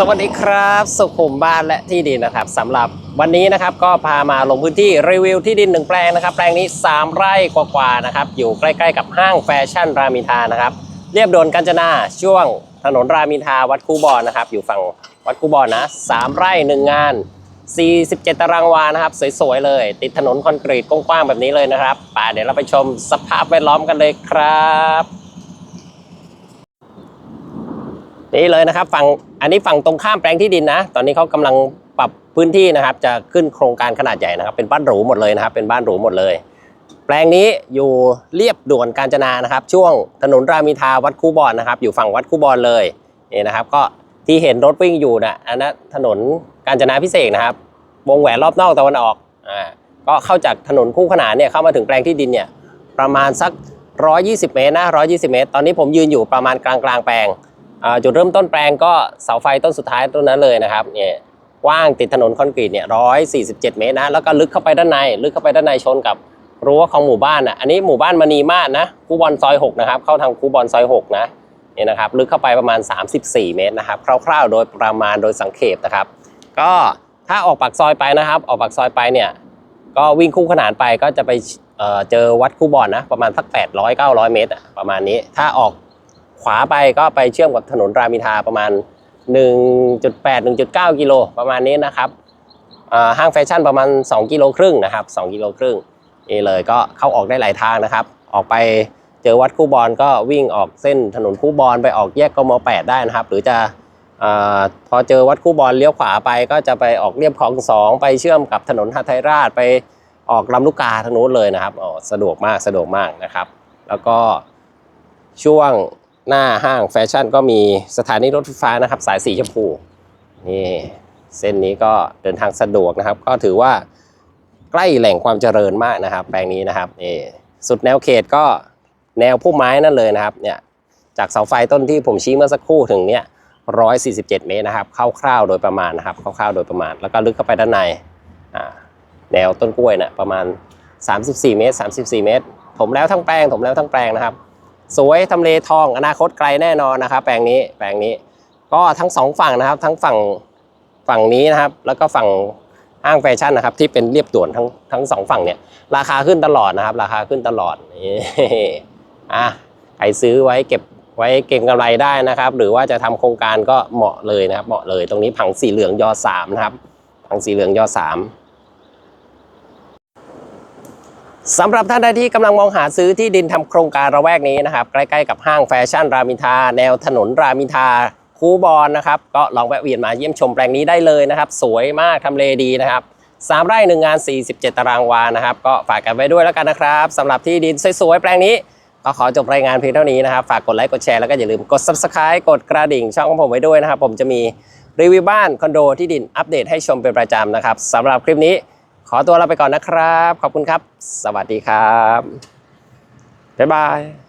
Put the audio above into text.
สวัสดีครับ สุขุมบ้านและที่ดินนะครับสำหรับวันนี้นะครับก็พามาลงพื้นที่รีวิวที่ดินหนึ่งแปลงนะครับ แปลงนี้ 3 ไร่กว่าๆนะครับ อยู่ใกล้ๆกับห้างแฟชั่นรามินทานะครับเรียบด่วนกาญจนาช่วงถนนรามินทาวัดคูบอนนะครับ อยู่ฝั่งวัดคูบอนนะสามไร่หนึ่งงาน 47 ตารางวานะครับ สวยๆเลย ติดถนนคอนกรีตกว้างๆแบบนี้เลยนะครับป่าเดี๋ยวเราไปชมสภาพแวดล้อมกันเลยครับนี่เลยนะครับฝั่ง อันนี้ฝั่งตรงข้ามแปลงที่ดินนะ ตอนนี้เขากำลังปรับพื้นที่นะครับ จะขึ้นโครงการขนาดใหญ่นะครับ เป็นบ้านหรูหมดเลยนะครับ เป็นบ้านหรูหมดเลย แปลงนี้อยู่เรียบด่วนกาญจนานะครับ ช่วงถนนรามอินทราวัดคูบอนนะครับ อยู่ฝั่งวัดคูบอนเลยนี่นะครับ ก็ที่เห็นรถวิ่งอยู่นะอันนั้นถนนกาญจนาพิเศษนะครับ วงแหวนรอบนอกตะวันออกอ่าก็เข้าจากถนนคู่ขนานเนี่ยเข้ามาถึงแปลงที่ดินเนี่ยประมาณสัก 120 เมตรนะ120 เมตร ตอนนี้ผมยืนอยู่ประมาณกลางกลางแปลง จุดเริ่มต้นแปลงก็เสาไฟต้นสุดท้ายต้นนั้นเลยนะครับเนี่ยกว้างติดถนนคอนกรีตเนี่ยร้อยสี่สิบเจ็ดเมตรนะแล้วก็ลึกเข้าไปด้านในลึกเข้าไปด้านในชนกับรั้วของหมู่บ้านอะอันนี้หมู่บ้านมณีมาศนะคูบอลซอย6นะครับเข้าทางคูบอลซอย6นะเนี่ยนะครับลึกเข้าไปประมาณ 34 เมตรนะครับคร่าวๆ โดยประมาณโดยสังเขปนะครับ ก็ถ้าออกปากซอยไปนะครับ ออกปากซอยไปเนี่ยก็วิ่งคู่ขนานไปก็จะไปเจอวัดคูบอลนะประมาณสัก800 900 เมตรอะประมาณนี้ถ้าออก ขวาไปก็ไปเชื่อมกับถนนรามอินทราประมาณ 1.8 1.9 กิโลประมาณนี้นะครับห้างแฟชั่นประมาณ 2 กิโลครึ่งนะครับ2กิโลครึ่งนี่เลยก็เข้าออกได้หลายทางนะครับ ออกไปเจอวัดคู่บอลก็วิ่งออกเส้นถนนคู่บอลไปออกแยกกม8ได้นะครับ หรือจะอพอเจอวัดคู่บอลเลี้ยวขวาไป ก็จะไปออกเรียบคลองสองไปเชื่อมกับถนนหาไทยราชไปออกลำลูกกาทางนู้นเลยนะครับสะดวกมากสะดวกมากนะครับ แล้วก็ช่วง หน้าห้างแฟชั่นก็มีสถานีรถไฟฟ้านะครับ สายสีชมพูนี่เส้นนี้ก็เดินทางสะดวกนะครับ ก็ถือว่าใกล้แหล่งความเจริญมากนะครับ แปลงนี้นะครับนี่สุดแนวเขตก็แนวพุ่มไม้นั่นเลยนะครับเนี่ยจากเสาไฟต้นที่ผมชี้เมื่อสักครู่ถึงเนี่ย147เจ็ดเมตรนะครับคร่าวๆโดยประมาณนะครับคร่าวๆโดยประมาณ แล้วก็ลึกเข้าไปด้านในแนวต้นกล้วยนะประมาณ 34 เมตร 34 เมตร ถมแล้วทั้งแปลงถมแล้วทั้งแปลงนะครับ สวยทำเลทอง อนาคตไกลแน่นอนนะครับ แปลงนี้แปลงนี้ ก็ทั้งสองฝั่งนะครับ ทั้งฝั่งฝั่งนี้นะครับ แล้วก็ฝั่งห้างแฟชั่นนะครับ ที่เป็นเรียบด่วนทั้งทั้งสองฝั่งเนี่ย ราคาขึ้นตลอดนะครับ ราคาขึ้นตลอดนี่อะใครซื้อไว้เก็บไว้เก็งกำไรได้นะครับ หรือว่าจะทำโครงการก็เหมาะเลยนะครับ เหมาะเลยตรงนี้ผังสีเหลืองยอสามนะครับผังสีเหลืองยอสาม สำหรับท่านใดที่กำลังมองหาซื้อที่ดินทำโครงการระแวกนี้นะครับ ใกล้ๆกับห้างแฟชั่นรามินทา แนวถนนรามินทา คูบอลนะครับ ก็ลองแวะเวียนมาเยี่ยมชมแปลงนี้ได้เลยนะครับ สวยมากทำเลดีนะครับสามไร่หนึ่งงาน 47 ตารางวานะครับ ก็ฝากกันไว้ด้วยแล้วกันนะครับสำหรับที่ดินสวยๆ แปลงนี้ ก็ขอจบรายงานเพียงเท่านี้นะครับ ฝากกดไลค์กดแชร์แล้วก็อย่าลืมกด subscribe กดกระดิ่งช่องของผมไว้ด้วยนะครับ ผมจะมีรีวิวบ้านคอนโดที่ดินอัปเดตให้ชมเป็นประจำนะครับสำหรับคลิปนี้ ขอตัวลาไปก่อนนะครับ ขอบคุณครับ สวัสดีครับ บ๊ายบาย